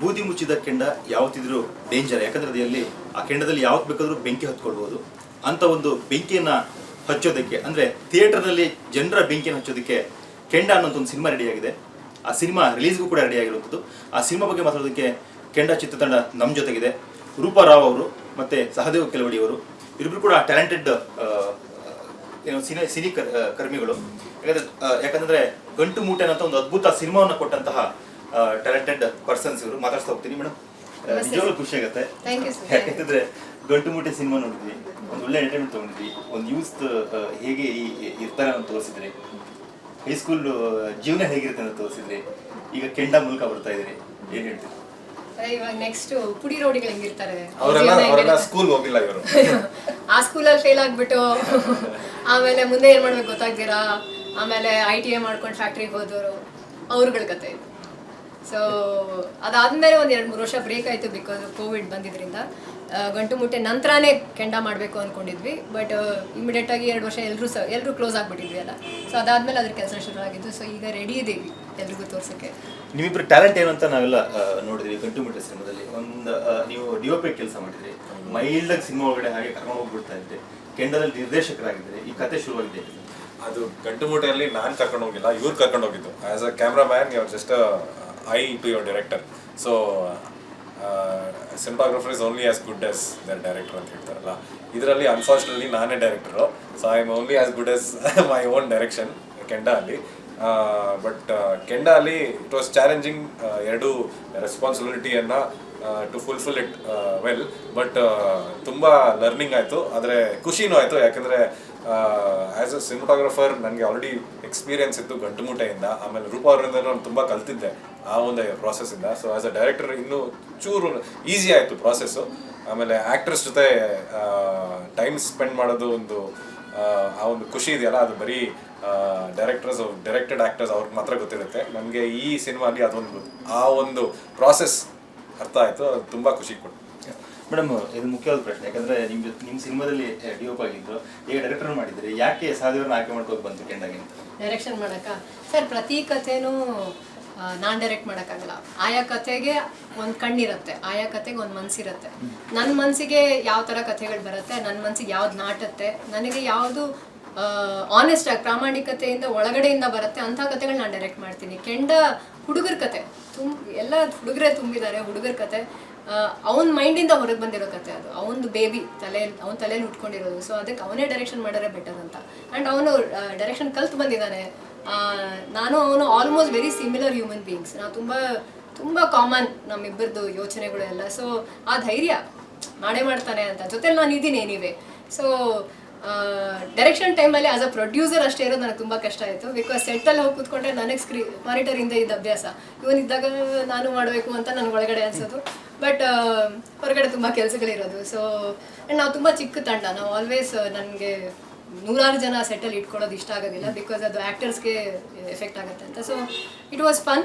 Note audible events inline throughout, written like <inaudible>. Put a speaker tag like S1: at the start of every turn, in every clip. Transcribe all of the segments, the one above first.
S1: ಬೂದಿ ಮುಚ್ಚಿದ ಕೆಂಡ ಯಾವತ್ತಿದ್ರೂ ಡೇಂಜರ್ ಯಾಕಂದ್ರೆ ಅದರಲ್ಲಿ ಆ ಕೆಂಡದಲ್ಲಿ ಯಾವತ್ತು ಬೇಕಾದರೂ ಬೆಂಕಿ ಹತ್ಕೊಳ್ಬೋದು. ಅಂತ ಒಂದು ಬೆಂಕಿಯನ್ನ ಹಚ್ಚೋದಕ್ಕೆ, ಅಂದ್ರೆ ಥಿಯೇಟರ್ನಲ್ಲಿ ಜನರ ಬೆಂಕಿಯನ್ನು ಹಚ್ಚೋದಕ್ಕೆ ಕೆಂಡ ಅನ್ನೋಂಥ ಒಂದು ಸಿನಿಮಾ ರೆಡಿಯಾಗಿದೆ ಆ ಸಿನಿಮಾ ರಿಲೀಸ್ಗೂ ಕೂಡ ರೆಡಿ ಆಗಿರುವಂಥದ್ದು. ಆ ಸಿನಿಮಾ ಬಗ್ಗೆ ಮಾತಾಡೋದಕ್ಕೆ ಕೆಂಡ ಚಿತ್ರತಂಡ ನಮ್ಮ ಜೊತೆಗಿದೆ. ರೂಪಾ ರಾವ್ ಅವರು ಮತ್ತೆ ಸಹದೇವ್ ಕೆಲವಡಿ ಅವರು. ಇಬ್ಬರು ಕೂಡ ಟ್ಯಾಲೆಂಟೆಡ್ ಏನು ಸಿನಿ ಸಿನಿ ಕರ್- ಕರ್ಮಿಗಳು. ಯಾಕಂದ್ರೆ ಯಾಕಂದ್ರೆ ಗಂಟು ಮೂಟೆ ಅಂತ ಒಂದು ಅದ್ಭುತ ಸಿನಿಮಾವನ್ನು ಕೊಟ್ಟಂತಹ ಟ್ಯಾಲೆಂಟೆಡ್ ಪರ್ಸನ್ಸ್ ಇವರು. ಮಾತಾಡ್ತಾ ಹೋಗ್ತೀನಿ ಮೇಡಮ್ ನಿಜವಾಗ್ಲೂ ಖುಷಿ ಆಗುತ್ತೆ. <laughs> ಯಾಕಂತಂದ್ರೆ ಗಂಟು ಮೂಟೆ ಸಿನಿಮಾ ನೋಡಿದ್ವಿ. ಒಂದು ಒಳ್ಳೆ ಎಂಟರ್ಟೈನ್ಮೆಂಟ್ ತಗೊಂಡಿದ್ವಿ. ಒಂದು ಯೂತ್ ಹೇಗೆ ಈ- ಇರ್ತಾರೆ ಅಂತ ತೋರಿಸಿದ್ರಿ ಹೈಸ್ಕೂಲ್ ಜೀವನ ಹೇಗಿರುತ್ತೆ ಅಂತ ತೋರಿಸಿದ್ರಿ ಈಗ ಕೆಂಡ ಮೂಲಕ ಬರ್ತಾ ಇದ್ರಿ ಏನ್ ಹೇಳ್ತೀರಿ?
S2: ಇವಾಗ ನೆಕ್ಸ್ಟ್ ಪುಡಿ ರೋಡಿಗಳು ಹೆಂಗಿರ್ತಾರೆ?
S3: ಸ್ಕೂಲ್ ಹೋಗಿಲ್ಲ ಇವರು. <laughs>
S2: ಆ ಸ್ಕೂಲಲ್ಲಿ ಫೇಲ್ ಆಗ್ಬಿಟ್ಟು ಆಮೇಲೆ ಮುಂದೆ ಏನ್ ಮಾಡ್ಬೇಕು ಗೊತ್ತಾಗ್ದಿರಾ ಆಮೇಲೆ ಐ ಟಿ ಐ ಮಾಡ್ಕೊಂಡು ಫ್ಯಾಕ್ಟ್ರಿಗೆ ಹೋದವರು ಅವ್ರಗಳ ಕತೆ. ಇದು ಸೊ ಅದಾದ್ಮೇಲೆ ಒಂದು ಎರಡು ಮೂರು ವರ್ಷ ಬ್ರೇಕ್ ಆಯ್ತು ಬಿಕಾಸ್ ಕೋವಿಡ್ ಬಂದಿದ್ರಿಂದ. ಗಂಟು ಮುಟ್ಟೆ ನಂತರನೇ ಕೆಂಡ ಮಾಡಬೇಕು ಅಂದ್ಕೊಂಡಿದ್ವಿ ಬಟ್ ಇಮಿಡಿಯೇಟ್ ಆಗಿ ಎರಡು ವರ್ಷ ಎಲ್ಲರೂ ಎಲ್ಲರೂ ಕ್ಲೋಸ್ ಆಗಿಬಿಟ್ಟಿದ್ವಿ ಅಲ್ಲ. ಸೊ ಅದಾದ್ಮೇಲೆ ಅದ್ರ ಕೆಲಸ ಶುರು ಆಗಿದ್ದು ಸೊ ಈಗ ರೆಡಿ ಇದ್ದೀವಿ ಎಲ್ರಿಗೂ ತೋರ್ಸಕ್ಕೆ.
S1: ನಿಮ್ಮಿಬ್ರು ಟ್ಯಾಲೆಂಟ್ ಏನು ಅಂತ ನಾವೆಲ್ಲ ನೋಡಿದ್ವಿ ಗಂಟು ಮುಟ್ಟೆ ಸಿನಿಮಾದಲ್ಲಿ. ಒಂದು ನೀವು ಡಿಒಪಿ ಕೆಲಸ ಮಾಡಿದ್ರಿ. ಮೈಲ್ಡ್ ಆಗಿ ಸಿನಿಮಾ ಒಳಗಡೆ ಹಾಗೆ ಕರ್ಕೊಂಡು ಹೋಗ್ಬಿಡ್ತಾ ಇದ್ದೆ. ಕೆಂಡದಲ್ಲಿ ನಿರ್ದೇಶಕರಾಗಿದ್ದರೆ. ಈ ಕತೆ ಶುರುವಾಗಿದೆ.
S3: ಅದು ಗಂಟು ಮೂಟೆಯಲ್ಲಿ ನಾನು ಕರ್ಕೊಂಡು ಹೋಗಿಲ್ಲ ಇವ್ರು ಕರ್ಕೊಂಡು ಹೋಗಿದ್ದು. ಆಸ್ ಅ ಕ್ಯಾಮ್ರಾ ಮ್ಯಾನ್ ಇವ್ರು just I to your director so cinematographer is only as good as their director ಅಂತ ಹೇಳ್ತಾರಲ್ಲ. ಇದರಲ್ಲಿ ಅನ್ಫಾರ್ಚುನೇಟ್ಲಿ ನಾನೇ director so I am only as good as my own direction Kenda ಅಲ್ಲಿ but ಕೆಂಡ ಅಲ್ಲಿ it was challenging ಎರಡು ರೆಸ್ಪಾನ್ಸಿಬಿಲಿಟಿಯನ್ನು to fulfil it well but ತುಂಬ learning ಆಯಿತು. ಆದರೆ, ಖುಷಿನೂ ಆಯಿತು. ಯಾಕಂದರೆ ಆ್ಯಸ್ ಅ ಸಿನಿಮಾಟೋಗ್ರಫರ್ ನನಗೆ ಆಲ್ರೆಡಿ ಎಕ್ಸ್ಪೀರಿಯನ್ಸ್ ಇತ್ತು ಗಂಟುಮುಟೆಯಿಂದ ಆಮೇಲೆ ರೂಪ ಅವರಿಂದ ನಾನು ತುಂಬ ಕಲ್ತಿದ್ದೆ ಆ ಒಂದು ಪ್ರಾಸೆಸ್ಸಿಂದ ಸೊ ಆ್ಯಸ್ ಅ ಡೈರೆಕ್ಟರ್ ಇನ್ನೂ ಚೂರು ಈಸಿ ಆಯಿತು ಪ್ರಾಸೆಸ್ಸು ಆಮೇಲೆ ಆ್ಯಕ್ಟ್ರಸ್ ಜೊತೆ ಟೈಮ್ ಸ್ಪೆಂಡ್ ಮಾಡೋದು ಒಂದು ಆ, ಒಂದು ಖುಷಿ ಇದೆಯಲ್ಲ ಅದು ಬರೀ ಡೈರೆಕ್ಟರ್ಸ್ ಡೈರೆಕ್ಟೆಡ್ ಆ್ಯಕ್ಟರ್ಸ್ ಅವ್ರಿಗೆ ಮಾತ್ರ ಗೊತ್ತಿರುತ್ತೆ. ನನಗೆ ಈ ಸಿನಿಮಾಲಿ ಅದೊಂದು ಆ ಒಂದು ಪ್ರಾಸೆಸ್ ಅರ್ಥ ಆಯಿತು. ಅದು ತುಂಬ ಖುಷಿ ಕೊಟ್ಟು
S1: ಮೇಡಮ್ ಇದು ಮುಖ್ಯವಾದ ಪ್ರಶ್ನೆ. ಯಾಕಂದ್ರೆ ನಿಮ್ ಜೊತೆ ನಿಮ್ಮ ಸಿನಿಮಾದಲ್ಲಿ ಡಿಒಪ್ ಆಗಿದ್ರು ಈಗ ಡೈರೆಕ್ಟರ್ ಮಾಡಿದ್ರಿ ಯಾಕೆ ಸಾಧ್ಯವನ್ನ ಆಯ್ಕೆ ಮಾಡ್ಕೋಕ್ ಬಂತು ಕೆಂಡಾಗಿ
S2: ಡೈರೆಕ್ಷನ್ ಮಾಡಕ್ಕ? ಸರ್ ಪ್ರತಿ ಕಥೆನೂ ನಾನ್ ಡೈರೆಕ್ಟ್ ಮಾಡೋಕ್ಕಾಗಲ್ಲ. ಆಯಾ ಕಥೆಗೆ ಒಂದು ಕಣ್ಣಿರುತ್ತೆ. ಆಯಾ ಕಥೆಗೆ ಒಂದು ಮನ್ಸಿರತ್ತೆ. ನನ್ನ ಮನ್ಸಿಗೆ ಯಾವ ತರ ಕಥೆಗಳು ಬರುತ್ತೆ ನನ್ನ ಮನ್ಸಿಗೆ ಯಾವ್ದು ನಾಟುತ್ತೆ ನನಗೆ ಯಾವುದು ಆನೆಸ್ಟ್ ಆಗಿ ಪ್ರಾಮಾಣಿಕತೆಯಿಂದ ಒಳಗಡೆಯಿಂದ ಬರುತ್ತೆ ಅಂತ ಕಥೆಗಳು ನಾನು ಡೈರೆಕ್ಟ್ ಮಾಡ್ತೀನಿ. ಕೆಂಡ ಹುಡುಗರ ಕತೆ ತುಂಬ ಎಲ್ಲ ಹುಡುಗರೇ ತುಂಬಿದ್ದಾರೆ ಹುಡುಗರ ಕತೆ ಅವನ ಮೈಂಡಿಂದ ಹೊರಗೆ ಬಂದಿರೋ ಕತೆ ಅದು. ಅವನದು ಬೇಬಿ ತಲೆಯಲ್ಲಿ ಅವನ ತಲೆಯಲ್ಲಿ ಉಟ್ಕೊಂಡಿರೋದು ಸೊ ಅದಕ್ಕೆ ಅವನೇ ಡೈರೆಕ್ಷನ್ ಮಾಡಿದ್ರೆ ಬೆಟರ್ ಅಂತ. ಆ್ಯಂಡ್ ಅವನು ಡೈರೆಕ್ಷನ್ ಕಲ್ತು ಬಂದಿದ್ದಾನೆ. ನಾನು ಅವನು almost very similar human beings ನಾವು ತುಂಬ ತುಂಬ ಕಾಮನ್ ನಮ್ಮಿಬ್ಬರದು ಯೋಚನೆಗಳು ಎಲ್ಲ. ಸೊ ಆ ಧೈರ್ಯ, ಮಾಡೇ ಮಾಡ್ತಾನೆ ಅಂತ. ಜೊತೆಲಿ ನಾನು ಇದ್ದೀನಿ ಏನಿವೆ ಸೊ ಡೈರೆಕ್ಷನ್ ಟೈಮಲ್ಲಿ ಆಸ್ ಅ ಪ್ರೊಡ್ಯೂಸರ್ ಅಷ್ಟೇ ಇರೋದು ನನಗೆ ತುಂಬ ಕಷ್ಟ ಆಯಿತು. ಬಿಕಾಸ್ ಸೆಟ್ಟಲ್ಲಿ ಹೋಗಿ ಕೂತ್ಕೊಂಡ್ರೆ ನನಗೆ ಸ್ಕ್ರೀ ಮಾನಿಟರಿಂದ ಇದ್ದ ಅಭ್ಯಾಸ. ಇವನಿದ್ದಾಗ ನಾನು ಮಾಡಬೇಕು ಅಂತ ನನಗೆ ಒಳಗಡೆ ಅನ್ಸೋದು. ಬಟ್ ಹೊರಗಡೆ ತುಂಬ ಕೆಲಸಗಳಿರೋದು. ಸೊ ಆ್ಯಂಡ್ ನಾವು ತುಂಬ ಚಿಕ್ಕ ತಂಡ. ನಾವು ಆಲ್ವೇಸ್ ನನಗೆ ನೂರಾರು ಜನ ಸೆಟ್ಟಲ್ಲಿ ಇಟ್ಕೊಳ್ಳೋದು ಇಷ್ಟ ಆಗೋದಿಲ್ಲ ಬಿಕಾಸ್ ಅದು ಆ್ಯಕ್ಟರ್ಸ್ಗೆ ಎಫೆಕ್ಟ್ ಆಗುತ್ತೆ ಅಂತ. So it was fun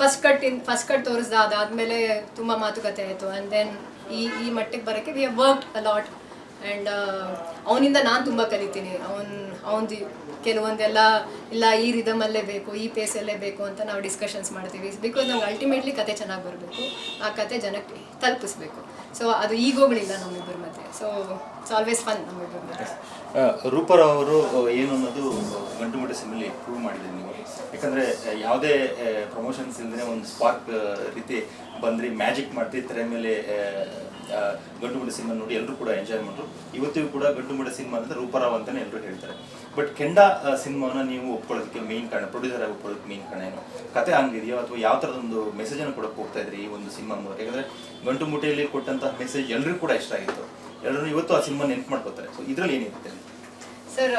S2: first cut in first cut ತೋರಿಸ್ದ ಅದಾದಮೇಲೆ ತುಂಬ ಮಾತುಕತೆ ಆಯಿತು. ಆ್ಯಂಡ್ ದೆನ್ ಈ ಈ ಮಟ್ಟಕ್ಕೆ ಬರೋಕ್ಕೆ we have work a lot and ಅವನಿಂದ ನಾನು ತುಂಬ ಕಲಿತೀನಿ. ಅವನ್, ಅವನದು ಕೆಲವೊಂದೆಲ್ಲ, ಇಲ್ಲ, ಈ ರಿದಮಲ್ಲೇ ಬೇಕು, ಈ ಪೇಸಲ್ಲೇ ಬೇಕು ಅಂತ ನಾವು ಡಿಸ್ಕಷನ್ಸ್ ಮಾಡ್ತೀವಿ. ಬಿಕಾಸ್ ನಮ್ಗೆ ಅಲ್ಟಿಮೇಟ್ಲಿ ಕತೆ ಚೆನ್ನಾಗಿ ಬರಬೇಕು. ಆ ಕತೆ ಜನಕ್ಕೆ ತಲುಪಿಸ್ಬೇಕು. ಸೊ ಅದು ಈಗೋಗಳಿಲ್ಲ ನಮ್ಮಿಬ್ಬರ ಮಧ್ಯೆ. ಸೊ ಇಟ್ಸ್ ಆಲ್ವೇಸ್ ಫನ್ ನಮ್ಮಿಬ್ಬರ ಮಧ್ಯೆ.
S1: ಆ, ರೂಪರಾವ್ ಅವರು ಆ, ಏನು ಅನ್ನೋದು ಗಂಟು ಮಟ್ಟ ಸಿನಿಮಲ್ಲಿ ಪ್ರೂವ್ ಮಾಡಿದ್ರಿ ನೀವು. ಯಾಕಂದ್ರೆ ಯಾವುದೇ ಪ್ರಮೋಷನ್ಸ್ ಇಲ್ಲದೆ ಒಂದು ಸ್ಪಾರ್ಕ್ ರೀತಿ ಬಂದ್ರಿ ಮ್ಯಾಜಿಕ್ ಮಾಡ್ತಿ ತೆರೆ ಮೇಲೆ ಆ, ಆ, ಗಂಟು ಮೂಟೆ ಸಿನಿಮಾ ನೋಡಿ ಎಲ್ಲರೂ ಕೂಡ ಎಂಜಾಯ್ ಮಾಡ್ರು ಇವತ್ತಿಗೂ ಕೂಡ ಗಂಟು ಮಟ್ಟ ಸಿನಿಮಾ ಅಂದ್ರೆ ರೂಪರಾವ್ ಅಂತಾನೆ ಎಲ್ಲರೂ ಹೇಳ್ತಾರೆ. ಬಟ್ ಕೆಂಡ ಸಿನಿಮಾನ ನೀವು ಒಪ್ಕೊಳ್ಳೋದಕ್ಕೆ ಮೇನ್ ಕಾರಣ ಪ್ರೊಡ್ಯೂಸರ್ ಆಗಿ ಒಪ್ಕೊಳ್ಳೋದಕ್ಕೆ ಮೇನ್ ಕಾರಣ ಏನು? ಕತೆ ಹಂಗಿದೆಯೋ? ಅಥವಾ ಯಾವ ಥರದೊಂದು ಮೆಸೇಜನ್ನು ಕೊಡಕ್ಕೆ ಹೋಗ್ತಾ ಇದ್ರಿ ಈ ಒಂದು ಸಿನಿಮಾ ಮೂಲಕ? ಯಾಕಂದ್ರೆ ಗಂಟು ಮುಟೆಯಲ್ಲಿ ಕೊಟ್ಟಂತಹ ಮೆಸೇಜ್ ಎಲ್ರಿಗೂ ಕೂಡ ಇಷ್ಟ ಆಗಿತ್ತು. ಎಲ್ಲರೂ ಇವತ್ತು ಆ ಸಿನಿಮಾ ನೆನ್ಪು ಮಾಡ್ಕೋತಾರೆ. ಸೊ ಇದ್ರಲ್ಲಿ ಏನಿರುತ್ತೆ
S2: ಸರ್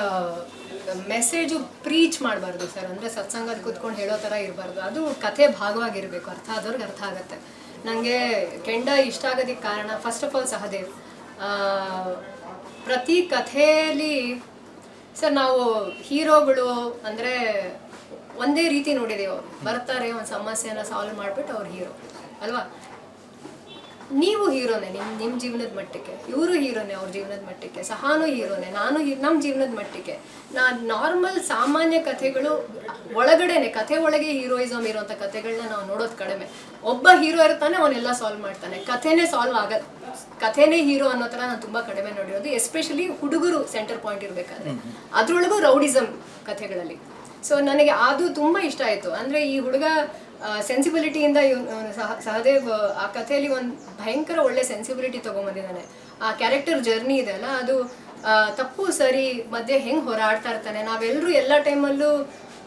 S2: ಮೆಸೇಜು ಪ್ರೀಚ್ ಮಾಡಬಾರ್ದು ಸರ್. ಅಂದರೆ ಸತ್ಸಂಗದ ಕೂತ್ಕೊಂಡು ಹೇಳೋ ಥರ ಇರಬಾರ್ದು. ಅದು ಕಥೆ ಭಾಗವಾಗಿರಬೇಕು. ಅರ್ಥ ಆದವ್ರಿಗೆ ಅರ್ಥ ಆಗುತ್ತೆ. ನನಗೆ ಕೆಂಡ ಇಷ್ಟ ಆಗೋದಕ್ಕೆ ಕಾರಣ ಫಸ್ಟ್ ಆಫ್ ಆಲ್ ಸಹದೇವ್ ಪ್ರತಿ ಕಥೆಯಲ್ಲಿ ಸರ್, ನಾವು ಹೀರೋಗಳು ಅಂದರೆ ಒಂದೇ ರೀತಿ ನೋಡಿದೆವು ಬರ್ತಾರೆ, ಒಂದು ಸಮಸ್ಯೆನ ಸಾಲ್ವ್ ಮಾಡಿಬಿಟ್ಟು ಅವ್ರು ಹೀರೋ. ಅಲ್ವಾ? ನೀವು ಹೀರೋನೆ ನಿಮ್ ನಿಮ್ಮ ಜೀವನದ ಮಟ್ಟಕ್ಕೆ ಇವರು ಹೀರೋನೆ ಅವ್ರ ಜೀವನದ ಮಟ್ಟಕ್ಕೆ ಸಹಾನು ಹೀರೋನೆ ನಾನು ನಮ್ಮ ಜೀವನದ ಮಟ್ಟಕ್ಕೆ ನಾ ನಾರ್ಮಲ್ ಸಾಮಾನ್ಯ ಕಥೆಗಳು ಒಳಗಡೆನೆ ಕಥೆ ಒಳಗೆ ಹೀರೋಯಿಸಮ್ ಇರೋಂಥ ಕಥೆಗಳನ್ನ ನಾವು ನೋಡೋದು ಕಡಿಮೆ. ಒಬ್ಬ ಹೀರೋ ಇರ್ತಾನೆ ಅವನ್ನೆಲ್ಲ ಸಾಲ್ವ್ ಮಾಡ್ತಾನೆ. ಕಥೆನೇ ಸಾಲ್ವ್ ಆಗ ಕಥೆನೇ ಹೀರೋ ಅನ್ನೋ ಥರ ನಾನು ತುಂಬ ಕಡಿಮೆ ನೋಡಿರೋದು ಎಸ್ಪೆಷಲಿ ಹುಡುಗರು ಸೆಂಟರ್ ಪಾಯಿಂಟ್ ಇರ್ಬೇಕಾದ್ರೆ. ಅದ್ರೊಳಗೂ ರೌಡಿಸಮ್ ಕಥೆಗಳಲ್ಲಿ. ಸೊ ನನಗೆ ಅದು ತುಂಬ ಇಷ್ಟ ಆಯಿತು. ಅಂದರೆ ಈ ಹುಡುಗ ಸೆನ್ಸಿಬಿಲಿಟಿಯಿಂದ ಸಹ ಸಹದೇವ್ ಆ ಕಥೆಯಲ್ಲಿ ಒಂದು ಭಯಂಕರ ಒಳ್ಳೆ ಸೆನ್ಸಿಬಿಲಿಟಿ ತೊಗೊಂಬಂದಿದ್ದಾನೆ. ಆ ಕ್ಯಾರೆಕ್ಟರ್ ಜರ್ನಿ ಇದೆ ಅಲ್ಲ ಅದು ತಪ್ಪು ಸರಿ ಮಧ್ಯೆ ಹೆಂಗೆ ಹೋರಾಡ್ತಾ ಇರ್ತಾನೆ? ನಾವೆಲ್ಲರೂ ಎಲ್ಲ ಟೈಮಲ್ಲೂ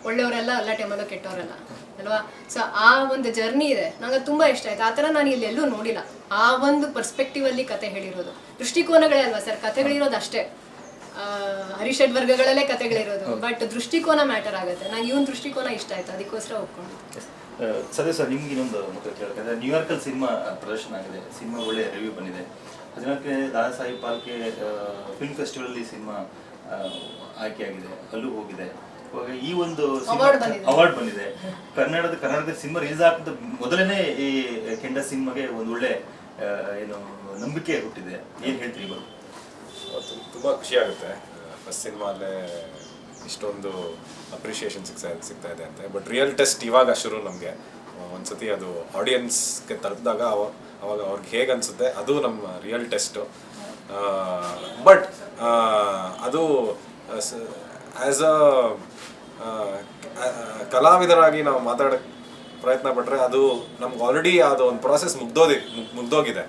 S2: ಒಳ್ಳೆಯವರೆಲ್ಲ ಎಲ್ಲ ಟೈಮಲ್ಲೂ ಕೆಟ್ಟವರಲ್ಲ ಅಲ್ವಾ? ಸೊ ಆ ಒಂದು ಜರ್ನಿ ಇದೆ. ನಂಗೆ ತುಂಬ ಇಷ್ಟ ಆಯ್ತು. ಆ ಥರ ನಾನು ಇಲ್ಲಿ ಎಲ್ಲೂ ನೋಡಿಲ್ಲ. ಆ ಒಂದು ಪರ್ಸ್ಪೆಕ್ಟಿವಲ್ಲಿ ಕತೆ ಹೇಳಿರೋದು. ದೃಷ್ಟಿಕೋನಗಳೇ ಅಲ್ವಾ ಸರ್? ಕಥೆಗಳಿರೋದು ಅಷ್ಟೇ. ಹರಿಷಡ್ ವರ್ಗಗಳಲ್ಲೇ ಕಥೆಗಳಿರೋದು. ಬಟ್ ದೃಷ್ಟಿಕೋನ ಮ್ಯಾಟರ್ ಆಗುತ್ತೆ. ನಂಗೆ ಇವನ್ ದೃಷ್ಟಿಕೋನ ಇಷ್ಟ ಆಯ್ತು. ಅದಕ್ಕೋಸ್ಕರ ಒಪ್ಕೊಂಡು.
S1: ಸದ್ಯ ಸರ್ ನಿಮ್ಗೆ ಇನ್ನೊಂದು ಮುಖ್ಯ ಕೇಳಬೇಕಂದ್ರೆ ನ್ಯೂಯಾರ್ಕಲ್ಲಿ ಸಿನಿಮಾ ಪ್ರದರ್ಶನ ಆಗಿದೆ. ಸಿನಿಮಾ ಒಳ್ಳೆ ರಿವ್ಯೂ ಬಂದಿದೆ. ಹದಿನಾಲ್ಕನೇ ದಾದಾ ಸಾಹೇಬ್ ಪಾಲ್ಕೆ ಫಿಲ್ಮ್ ಫೆಸ್ಟಿವಲಲ್ಲಿ ಸಿನಿಮಾ ಆಯ್ಕೆಯಾಗಿದೆ ಅಲ್ಲೂ ಹೋಗಿದೆ. ಇವಾಗ ಈ ಒಂದು. ಅವಾರ್ಡ್ ಬಂದಿದೆ. ಕನ್ನಡದ ಕನ್ನಡದ ಸಿನಿಮಾ ರಿಲೀಸ್ ಆಗ್ತದ ಮೊದಲನೇ ಈ ಕೆಂಡ ಸಿನಿಮಾಗೆ ಒಂದು ಒಳ್ಳೆ ಏನು ನಂಬಿಕೆ ಹುಟ್ಟಿದೆ. ಏನ್ ಹೇಳ್ತೀರಿ ಇವರು?
S3: ಅದು ತುಂಬ ಖುಷಿ ಆಗುತ್ತೆ. ಫಸ್ಟ್ ಸಿನಿಮಾಲೇ ಇಷ್ಟೊಂದು ಅಪ್ರಿಷಿಯೇಷನ್ ಸಿಗ್ತಾ ಸಿಗ್ತಾ ಇದೆ ಅಂತ. ಬಟ್ ರಿಯಲ್ ಟೆಸ್ಟ್ ಇವಾಗ ಶುರು ನಮಗೆ. ಒಂದ್ಸತಿ ಅದು ಆಡಿಯನ್ಸ್ಗೆ ತಲುಪಿದಾಗ ಅವ ಅವಾಗ ಅವ್ರಿಗೆ ಹೇಗೆ ಅನಿಸುತ್ತೆ, ಅದು ನಮ್ಮ ರಿಯಲ್ ಟೆಸ್ಟು ಬಟ್ ಅದು ಆ್ಯಸ್ ಅ ಕಲಾವಿದರಾಗಿ ನಾವು ಮಾತಾಡೋಕ್ಕೆ ಪ್ರಯತ್ನ ಪಟ್ಟರೆ ಅದು ನಮ್ಗೆ ಆಲ್ರೆಡಿ ಅದು ಒಂದು ಪ್ರಾಸೆಸ್ ಮುಗ್ದೋದಿ ಮುಗ್- ಮುಗ್ದೋಗಿದೆ.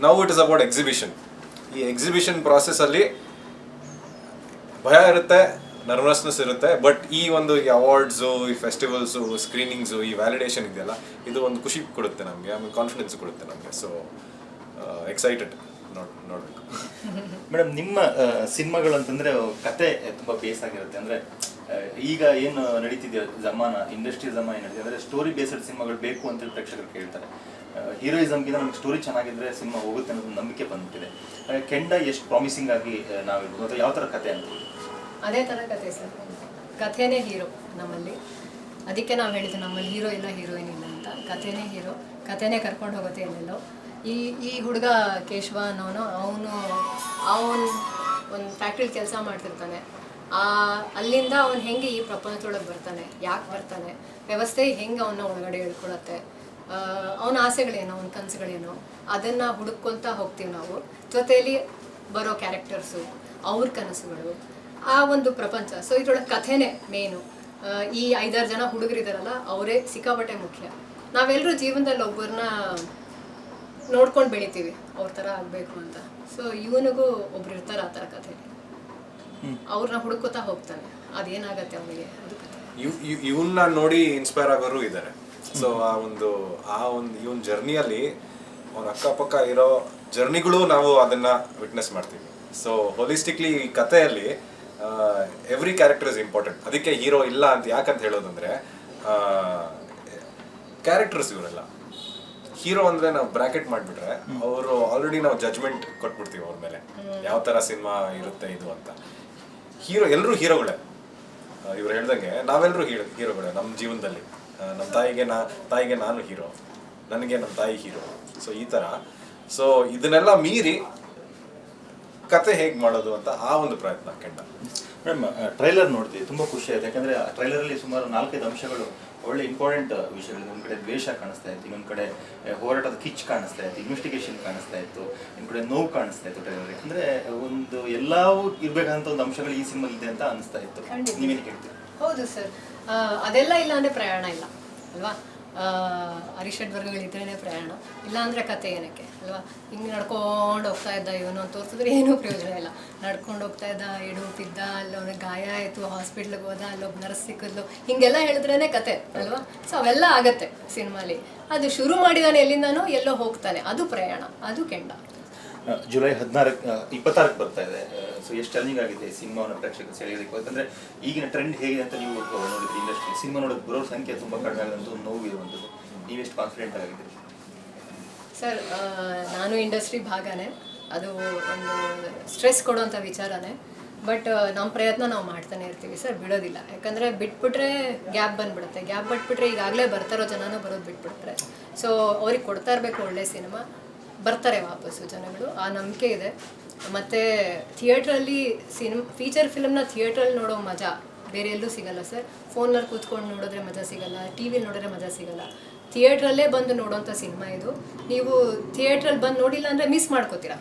S3: Now it is about exhibition ಈ ಎಕ್ಸಿಬಿಷನ್ ಪ್ರಾಸೆಸ್ಸಲ್ಲಿ ಭಯ ಇರುತ್ತೆ ನರ್ವಸ್ನೆಸ್ ಇರುತ್ತೆ ಬಟ್ ಈ ಒಂದು ಈ ಅವಾರ್ಡ್ಸು ಈ ಫೆಸ್ಟಿವಲ್ಸು ಸ್ಕ್ರೀನಿಂಗ್ಸು ಈ ವ್ಯಾಲಿಡೇಷನ್ ಇದೆಯಲ್ಲ ಇದು ಒಂದು ಖುಷಿ ಕೊಡುತ್ತೆ ನಮಗೆ ಆಮೇಲೆ ಕಾನ್ಫಿಡೆನ್ಸ್ ಕೊಡುತ್ತೆ ನಮಗೆ. ಸೊ ಎಕ್ಸೈಟೆಡ್ ನೋಡ್ ನೋಡಬೇಕು.
S1: ಮೇಡಮ್ <laughs> ನಿಮ್ಮ ಆ, ಸಿನಿಮಾಗಳು ಅಂತಂದರೆ ಕತೆ ತುಂಬ ಬೇಸ್ ಆಗಿರುತ್ತೆ. ಅಂದ್ರೆ ಈಗ ಏನು ನಡೀತಿದೆಯೋ ಜಮಾನ ಇಂಡಸ್ಟ್ರಿ ಜಮಾನ ಏನು ನಡೀತಿದೆ? ಅಂದರೆ ಸ್ಟೋರಿ ಬೇಸ್ಡ್ ಸಿನಿಮಾಗಳು ಬೇಕು ಅಂತೇಳಿ ಪ್ರೇಕ್ಷಕರು ಕೇಳ್ತಾರೆ. ಹೀರೋಯಿಸಮ್ಗಿಂತ ನಮ್ಗೆ ಸ್ಟೋರಿ ಚೆನ್ನಾಗಿದ್ರೆ ಸಿನಿಮಾ ಹೋಗುತ್ತೆ ಅನ್ನೋದು ನಂಬಿಕೆ ಬಂದ್ಬಿಟ್ಟಿದೆ. ಕೆಂಡ ಎಷ್ಟು ಪ್ರಾಮಿಸಿಂಗ್ ಆಗಿ ನಾವಿರ್ಬೋದು? ಅಥವಾ ಯಾವ ಥರ ಕತೆ ಅಂತ?
S2: ಅದೇ ಥರ ಕತೆ ಸರ್. ಕಥೆನೇ ಹೀರೋ ನಮ್ಮಲ್ಲಿ. ಅದಕ್ಕೆ ನಾವು ಹೇಳಿದ್ದು ನಮ್ಮಲ್ಲಿ ಹೀರೋ ಇಲ್ಲ ಹೀರೋಯಿನ್ ಇಲ್ಲ ಅಂತ. ಕಥೆನೇ ಹೀರೋ ಕಥೆನೇ ಕರ್ಕೊಂಡು ಹೋಗುತ್ತೆ ಎಲ್ಲೆಲ್ಲೋ. ಈ ಈ ಹುಡುಗ ಕೇಶವ ಅನ್ನೋನು ಅವನು ಅವನು ಒಂದು ಫ್ಯಾಕ್ಟ್ರಿಲಿ ಕೆಲಸ ಮಾಡ್ತಿರ್ತಾನೆ. ಆ, ಅಲ್ಲಿಂದ ಅವನು ಹೆಂಗೆ ಈ ಪ್ರಪಂಚದೊಳಗೆ ಬರ್ತಾನೆ? ಯಾಕೆ ಬರ್ತಾನೆ? ವ್ಯವಸ್ಥೆ ಹೆಂಗೆ ಅವನ್ನ ಒಳಗಡೆ ಹೇಳ್ಕೊಳತ್ತೆ? ಅವನ ಆಸೆಗಳೇನು? ಅವನ ಕನಸುಗಳೇನು? ಅದನ್ನು ಹುಡುಕೊಳ್ತಾ ಹೋಗ್ತೀವಿ ನಾವು. ಜೊತೆಯಲ್ಲಿ ಬರೋ ಕ್ಯಾರೆಕ್ಟರ್ಸು ಅವ್ರ ಕನಸುಗಳು ಆ ಒಂದು ಪ್ರಪಂಚ. ಸೊ ಇದ್ರೊಳಗೆ ಕಥೆನೇ ಮೇನು ಈ ಐದಾರು ಜನ ಹುಡುಗರಿದಾರಲ್ಲ ಅವರೇ ಸಿಕ್ಕಾಪಟ್ಟೆ ಮುಖ್ಯ. ನಾವೆಲ್ಲರೂ ಜೀವನದಲ್ಲಿ ಒಬ್ಬರನ್ನ ನೋಡ್ಕೊಂಡು ಬೆಳಿತೀವಿ. ಅವ್ರ ಥರ ಆಗಬೇಕು ಅಂತ. ಸೊ ಇವನಿಗೂ ಒಬ್ರು ಇರ್ತಾರೆ ಆ ಥರ ಕಥೆ. ಅವ್ರನ್ನ ಹುಡುಕೋತಾ ಹೋಗ್ತಾನೆ. ಅದೇನಾಗತ್ತೆ ಅವನಿಗೆ? ಅದು ಕಥೆ.
S3: ಇವನ್ನ ನೋಡಿ ಇನ್ಸ್ಪೈರ್ ಆಗೋರು ಇದ್ದಾರೆ ಸೊ ಆ ಒಂದು ಆ ಒಂದು ಇವನ್ ಜರ್ನಿಯಲ್ಲಿ ಅವ್ರ ಅಕ್ಕಪಕ್ಕ ಇರೋ ಜರ್ನಿಗಳು ನಾವು ಅದನ್ನ ವಿಟ್ನೆಸ್ ಮಾಡ್ತೀವಿ. ಸೊ ಹೋಲಿಸ್ಟಿಕ್ಲಿ ಈ ಕಥೆಯಲ್ಲಿ ಎವ್ರಿ ಕ್ಯಾರೆಕ್ಟರ್ ಇಸ್ ಇಂಪಾರ್ಟೆಂಟ್ ಅದಕ್ಕೆ ಹೀರೋ ಇಲ್ಲ ಅಂತ ಯಾಕಂತ ಹೇಳೋದಂದ್ರೆ ಕ್ಯಾರೆಕ್ಟರ್ಸ್ ಇವರೆಲ್ಲ. ಹೀರೋ ಅಂದ್ರೆ ನಾವು ಬ್ರಾಕೆಟ್ ಮಾಡಿಬಿಟ್ರೆ ಅವರು ಆಲ್ರೆಡಿ ನಾವು ಜಜ್ಮೆಂಟ್ ಕೊಟ್ಬಿಡ್ತೀವಿ ಅವ್ರ ಮೇಲೆ. ಯಾವ ತರ ಸಿನಿಮಾ ಇರುತ್ತೆ ಇದು ಅಂತ. ಹೀರೋ ಎಲ್ಲರೂ ಹೀರೋಗಳೇ. ಇವ್ರು ಹೇಳ್ದಂಗೆ ನಾವೆಲ್ಲರೂ ಹೀರೋ ಹೀರೋಗಳೇ ನಮ್ಮ ಜೀವನದಲ್ಲಿ. ನಮ್ಮ ತಾಯಿಗೆ ನಾ ತಾಯಿಗೆ ನಾನು ಹೀರೋ ನನಗೆ ನಮ್ಮ ತಾಯಿ ಹೀರೋ ಸೊ ಈ ಥರ ಸೊ ಇದನ್ನೆಲ್ಲ ಮೀರಿ ಕತೆ ಹೇಗ್ ಮಾಡೋದು ಅಂತ ಆ ಒಂದು ಪ್ರಯತ್ನ ಕಂಡ.
S1: ಮೇಡಮ್ ಟ್ರೈಲರ್ ನೋಡ್ತೀವಿ ತುಂಬಾ ಖುಷಿ ಆಯ್ತು. ಯಾಕಂದ್ರೆ ಆ ಟ್ರೈಲರ್ ಅಲ್ಲಿ ಸುಮಾರು ನಾಲ್ಕೈದು ಅಂಶಗಳು ಒಳ್ಳೆ ಇಂಪಾರ್ಟೆಂಟ್ ವಿಷಯಗಳು. ಒಂದ್ ಕಡೆ ದ್ವೇಷ ಕಾಣಿಸ್ತಾ ಇತ್ತು ಇನ್ನೊಂದ್ ಕಡೆ ಹೋರಾಟದ ಕಿಚ್ ಕಾಣಿಸ್ತಾ ಇತ್ತು ಇನ್ವೆಸ್ಟಿಗೇಷನ್ ಕಾಣಿಸ್ತಾ ಇತ್ತು ಇನ್ನೊಂದ್ ಕಡೆ ನೋವು ಕಾಣಿಸ್ತಾ ಇತ್ತು ಟ್ರೈಲರ್ ಅಂದ್ರೆ ಒಂದು ಎಲ್ಲವೂ ಇರ್ಬೇಕಂತ ಒಂದು ಅಂಶಗಳು ಈ ಸಿನಿಮಾ ಇದೆ ಅಂತ ಅನಿಸ್ತಾ ಇತ್ತು.
S2: ಖಂಡಿತ.
S1: ನೀವೇನು ಹೇಳ್ತೀರಿ
S2: ಹೌದು ಸರ್. ಅದೆಲ್ಲ ಇಲ್ಲ ಅಂದ್ರೆ ಪ್ರಯಾಣ ಇಲ್ಲ ಅಲ್ವಾ? ಅರಿಷಡ್ ವರ್ಗಗಳಿದ್ರೇ ಪ್ರಯಾಣ. ಇಲ್ಲಾಂದ್ರೆ ಕತೆ ಏನಕ್ಕೆ, ಅಲ್ವಾ? ಹಿಂಗೆ ನಡ್ಕೊಂಡು ಹೋಗ್ತಾ ಇದ್ದ ಇವನು ಅಂತ ತೋರಿಸಿದ್ರೆ ಏನೂ ಪ್ರಯೋಜನ ಇಲ್ಲ. ನಡ್ಕೊಂಡು ಹೋಗ್ತಾ ಇದ್ದ ಎಡು ಬಿದ್ದ ಅಲ್ಲಿ ಅವನಿಗೆ ಗಾಯ ಆಯಿತು ಹಾಸ್ಪಿಟ್ಲಿಗೆ ಹೋದ ಅಲ್ಲೊಬ್ಬ ನರ್ಸ್ ಸಿಕ್ಕಿದ್ಲು, ಹಿಂಗೆಲ್ಲ ಹೇಳಿದ್ರೇ ಕತೆ ಅಲ್ವಾ? ಸೊ ಅವೆಲ್ಲ ಆಗತ್ತೆ ಸಿನಿಮಾಲಿ. ಅದು ಶುರು ಮಾಡಿದಾನೆ ಎಲ್ಲಿಂದನೋ, ಎಲ್ಲೋ ಹೋಗ್ತಾನೆ. ಅದು ಪ್ರಯಾಣ, ಅದು ಕೆಂಡ.
S1: ಜುಲೈ ಹದಿನಾರಕ್ಕೆ ಇಪ್ಪತ್ತಾರಕ್ಕೆ ಬರ್ತಾ ಇದೆ. ಸೊ ಎಷ್ಟು ಚಾಲೆಂಜಿಂಗ್ ಆಗಿದೆ ಸಿನಿಮಾವನ್ನು ಪ್ರೇಕ್ಷಕರು ಸೆಳೆಯೋದಕ್ಕೆ ಯಾಕಂದ್ರೆ ಈಗಿನ ಟ್ರೆಂಡ್ ಹೇಗಿದೆ ಅಂತ ನೀವು ನೋಡಿದ್ರಿ ಇಂಡಸ್ಟ್ರಿ ಸಿನಿಮಾ ನೋಡೋದು ಬರೋ ಸಂಖ್ಯೆ ತುಂಬ ಕಡಿಮೆ ಆಗೋದಂತೂ ಒಂದು ನೋವು ಇರುವಂಥದ್ದು ನೀವೆಷ್ಟು ಕಾನ್ಫಿಡೆಂಟ್ ಆಗಿದ್ದೀರಿ
S2: ಸರ್ ನಾನು ಇಂಡಸ್ಟ್ರಿ ಭಾಗನೇ. ಅದು ಒಂದು ಸ್ಟ್ರೆಸ್ ಕೊಡುವಂಥ ವಿಚಾರನೇ. ಬಟ್ ನಮ್ಮ ಪ್ರಯತ್ನ ನಾವು ಮಾಡ್ತಾನೆ ಇರ್ತೀವಿ ಸರ್ ಬಿಡೋದಿಲ್ಲ. ಯಾಕಂದರೆ ಬಿಟ್ಬಿಟ್ರೆ ಗ್ಯಾಪ್ ಬಂದ್ಬಿಡುತ್ತೆ. ಗ್ಯಾಪ್ ಬಿಟ್ಬಿಟ್ರೆ ಈಗಾಗಲೇ ಬರ್ತಾರೋ ಜನನೂ ಬರೋದು ಬಿಟ್ಬಿಡ್ತಾರೆ ಸೊ ಅವ್ರಿಗೆ ಕೊಡ್ತಾ ಇರಬೇಕು ಒಳ್ಳೆ ಸಿನಿಮಾ. ಬರ್ತಾರೆ ವಾಪಸ್ಸು ಜನಗಳು. ಆ ನಂಬಿಕೆ ಇದೆ. ಮತ್ತು ಥಿಯೇಟ್ರಲ್ಲಿ ಸಿನಿಮ್ ಫೀಚರ್ ಫಿಲಮ್ನ ಥಿಯೇಟ್ರಲ್ಲಿ ನೋಡೋ ಮಜಾ ಬೇರೆ ಎಲ್ಲೂ ಸಿಗಲ್ಲ ಸರ್. ಫೋನಲ್ಲಿ ಕೂತ್ಕೊಂಡು ನೋಡಿದ್ರೆ ಮಜಾ ಸಿಗಲ್ಲ ಟಿ ವಿಲಿ ನೋಡಿದ್ರೆ ಮಜಾ ಸಿಗಲ್ಲ. ಥಿಯೇಟ್ರಲ್ಲೇ ಬಂದು ನೋಡೋಂಥ ಸಿನಿಮಾ ಇದು. ನೀವು ಥಿಯೇಟ್ರಲ್ಲಿ ಬಂದು ನೋಡಿಲ್ಲ ಅಂದರೆ ಮಿಸ್ ಮಾಡ್ಕೋತೀರಾ?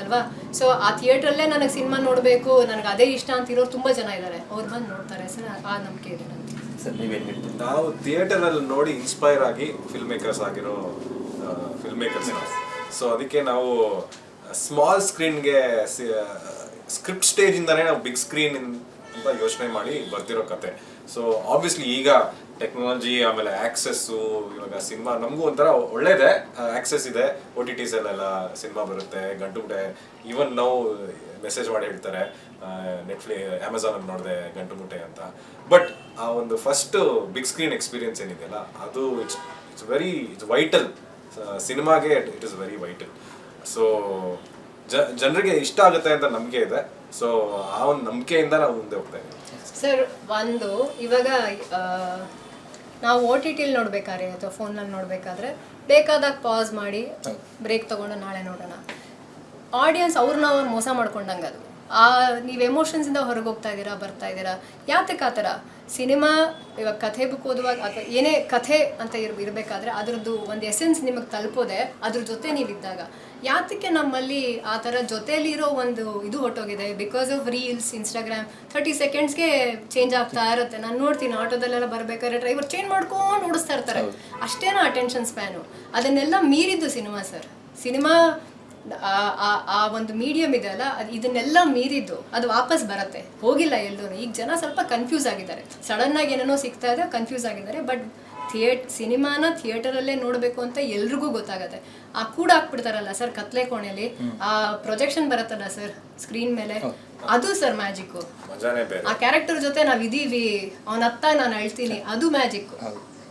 S2: ಅಲ್ವಾ? ಸೊ ಆ ಥಿಯೇಟ್ರಲ್ಲೇ ನನಗೆ ಸಿನಿಮಾ ನೋಡಬೇಕು, ನನಗೆ ಅದೇ ಇಷ್ಟ ಅಂತಿರೋರು ತುಂಬ ಜನ ಇದ್ದಾರೆ ಅವ್ರು ಬಂದು ನೋಡ್ತಾರೆ ಸರ್, ಆ ನಂಬಿಕೆ ಇದೆ ನನಗೆ
S3: ನಾವು ಥಿಯೇಟರಲ್ಲಿ ನೋಡಿ ಇನ್ಸ್ಪೈರ್ ಆಗಿ ಫಿಲ್ಮ್ ಮೇಕರ್ಸ್ ಆಗಿರೋ ಫಿಲ್ಮ್ ಮೇಕರ್ಸ್ ಸೊ ಅದಕ್ಕೆ ನಾವು ಸ್ಮಾಲ್ ಸ್ಕ್ರೀನ್ಗೆ ಸ್ಕ್ರಿಪ್ಟ್ ಸ್ಟೇಜಿಂದನೇ ನಾವು ಬಿಗ್ ಸ್ಕ್ರೀನ್ ಅಂತ ಯೋಚನೆ ಮಾಡಿ ಬರ್ತಿರೋ ಕತೆ. ಸೊ ಆಬ್ವಿಯಸ್ಲಿ ಈಗ ಟೆಕ್ನಾಲಜಿ ಆಮೇಲೆ ಆಕ್ಸೆಸ್ಸು ಇವಾಗ ಸಿನಿಮಾ ನಮಗೂ ಒಂಥರ ಒಳ್ಳೇದೆ ಆಕ್ಸೆಸ್ ಇದೆ. ಒ ಟಿ ಟಿಸಲ್ಲೆಲ್ಲ ಸಿನಿಮಾ ಬರುತ್ತೆ ಗಂಟು ಮುಟೆ ಈವನ್ ನಾವು ಮೆಸೇಜ್ ಮಾಡಿ ಹೇಳ್ತಾರೆ ನೆಟ್ಫ್ಲಿ ಅಮೆಝಾನಲ್ಲಿ ನೋಡಿದೆ ಗಂಟು ಮುಟ್ಟೆ ಅಂತ. ಬಟ್ ಆ ಒಂದು ಫಸ್ಟ್ ಬಿಗ್ ಸ್ಕ್ರೀನ್ ಎಕ್ಸ್ಪೀರಿಯನ್ಸ್ ಏನಿದೆಯಲ್ಲ, ಅದು it's it's very it's vital ಸಿನಿಮಾಗೆ it is very vital so ಜನರಿಗೆ ಇಷ್ಟ ಆಗುತ್ತೆ ಅಂತ ನಂಬಿಕೆ ಇದೆ. ಸೊ ಆ ಒಂದು ನಂಬಿಕೆಯಿಂದ ನಾವು ಮುಂದೆ ಹೋಗ್ತಾ ಇದ್ದೀವಿ.
S2: ಸರ್ ಒಂದು ಇವಾಗ ನಾವು ಓ ಟಿ ಟಿಲಿ ನೋಡ್ಬೇಕಾದ್ರೆ ಅಥವಾ ಫೋನ್ನಲ್ಲಿ ನೋಡಬೇಕಾದ್ರೆ ಬೇಕಾದಾಗ ಪಾಸ್ ಮಾಡಿ ಬ್ರೇಕ್ ತಗೊಂಡು ನಾಳೆ ನೋಡೋಣ. ಆಡಿಯನ್ಸ್ ಅವ್ರನ್ನ ಅವ್ರು ಮೋಸ ಮಾಡ್ಕೊಂಡಂಗೆ ಅದು ಆ ನೀವು ಎಮೋಷನ್ಸಿಂದ ಹೊರಗೆ ಹೋಗ್ತಾ ಇದ್ದೀರಾ ಬರ್ತಾ ಇದ್ದೀರಾ? ಯಾತಕ್ಕೆ ಆ ಥರ? ಸಿನಿಮಾ ಇವಾಗ ಕಥೆ ಬುಕ್ ಓದುವಾಗ ಅಥವಾ ಏನೇ ಕಥೆ ಅಂತ ಇರ್ ಇರಬೇಕಾದ್ರೆ ಅದ್ರದ್ದು ಒಂದು ಎಸೆನ್ಸ್ ನಿಮಗೆ ತಲುಪೋದೆ ಅದ್ರ ಜೊತೆ ನೀವಿದ್ದಾಗ. ಯಾತಕ್ಕೆ ನಮ್ಮಲ್ಲಿ ಆ ಥರ ಜೊತೆಯಲ್ಲಿರೋ ಒಂದು ಇದು ಹೊಟ್ಟೋಗಿದೆ because of reels Instagram thirty ಸೆಕೆಂಡ್ಸ್ಗೆ change ಆಗ್ತಾ ಇರುತ್ತೆ. ನಾನು ನೋಡ್ತೀನಿ ಆಟೋದಲ್ಲೆಲ್ಲ ಬರಬೇಕಾದ್ರೆ ಡ್ರೈವರ್ ಚೇಂಜ್ ಮಾಡ್ಕೊಂಡು ಓಡಿಸ್ತಾ ಇರ್ತಾರೆ. ಅಷ್ಟೇನೋ ಅಟೆನ್ಷನ್ ಸ್ಪ್ಯಾನು ಅದನ್ನೆಲ್ಲ ಮೀರಿದ್ದು ಸಿನಿಮಾ ಸರ್. ಸಿನಿಮಾ ಆ- ಆ- ಆ ಒಂದು ಮೀಡಿಯಂ ಇದೆ ಅಲ್ಲ ಅದು ಇದನ್ನೆಲ್ಲ ಮೀರಿದ್ದು ಅದು ವಾಪಸ್ ಬರುತ್ತೆ. ಹೋಗಿಲ್ಲ ಎಲ್ಲೂ ಈಗ ಜನ ಸ್ವಲ್ಪ ಕನ್ಫ್ಯೂಸ್ ಆಗಿದ್ದಾರೆ. ಸಡನ್ ಆಗಿ ಏನೇನೋ ಸಿಗ್ತಾ ಇದೆ ಕನ್ಫ್ಯೂಸ್ ಆಗಿದ್ದಾರೆ. ಬಟ್ ಥಿಯೇಟ್ ಸಿನಿಮಾನ ಥಿಯೇಟರಲ್ಲೇ ನೋಡಬೇಕು ಅಂತ ಎಲ್ರಿಗೂ ಗೊತ್ತಾಗತ್ತೆ. ಆ ಕೂಡ ಹಾಕ್ಬಿಡ್ತಾರಲ್ಲ ಸರ್ ಕತ್ಲೆ ಕೋಣೆಯಲ್ಲಿ ಆ ಪ್ರೊಜೆಕ್ಷನ್ ಬರುತ್ತಲ್ಲ ಸರ್ ಸ್ಕ್ರೀನ್ ಮೇಲೆ? ಅದು ಸರ್ ಮ್ಯಾಜಿಕ್ಕು ಆ ಕ್ಯಾರೆಕ್ಟರ್ ಜೊತೆ ನಾವು ಇದೀವಿ. ಅವನ ಅತ್ತ ನಾನು ಅಳ್ತೀನಿ. ಅದು ಮ್ಯಾಜಿಕ್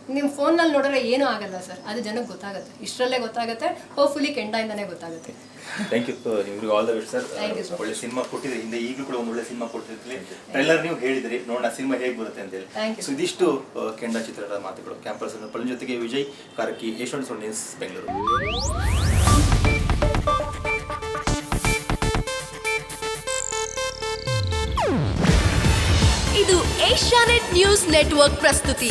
S2: ನಿಮ್ಮ ಫೋನ್ನಲ್ಲಿ ನೋಡಿದ್ರೆ ಏನೂ ಆಗಲ್ಲ ಸರ್. ಅದು ಜನಕ್ಕೆ ಗೊತ್ತಾಗುತ್ತೆ. ಇಷ್ಟರಲ್ಲೇ ಗೊತ್ತಾಗುತ್ತೆ. ಹೋಪ್ಫುಲಿ ಕೆಂಡಾಯಿಂದನೇ ಗೊತ್ತಾಗುತ್ತೆ.
S1: ಥ್ಯಾಂಕ್ ಯು ಇವ್ರಿಗೆ all the best sir
S2: Thank you, sir.
S1: ಒಳ್ಳೆ ಸಿನಿಮಾ ಕೊಟ್ಟಿದ್ರಿ ಹಿಂದೆ ಈಗಲೂ ಕೂಡ ಒಂದು ಒಳ್ಳೆ ಸಿನಿಮಾ ಕೊಟ್ಟಿರ್ತೀವಿ ಟ್ರೈಲರ್ ನೀವು ಹೇಳಿದ್ರಿ. ನೋಡೋಣ ಸಿನಿಮಾ ಹೇಗೆ ಬರುತ್ತೆ ಅಂತ
S2: Thank
S1: ಹೇಳಿ
S2: you.
S1: ಸೊ ಇದಿಷ್ಟು ಆ, ಕೆಂಡ ಚಿತ್ರದ ಮಾತುಗಳು. ಕ್ಯಾಂಪಸ್ ಪಳನ್ ಜೊತೆಗೆ ವಿಜಯ್ ಕಾರಕಿ ಯಶವಂತ್ ನ್ಯೂಸ್ ಬೆಂಗಳೂರು.
S4: ಇದು ಏಷ್ಯಾನೆಟ್ ನ್ಯೂಸ್ ನೆಟ್ವರ್ಕ್ ಪ್ರಸ್ತುತಿ.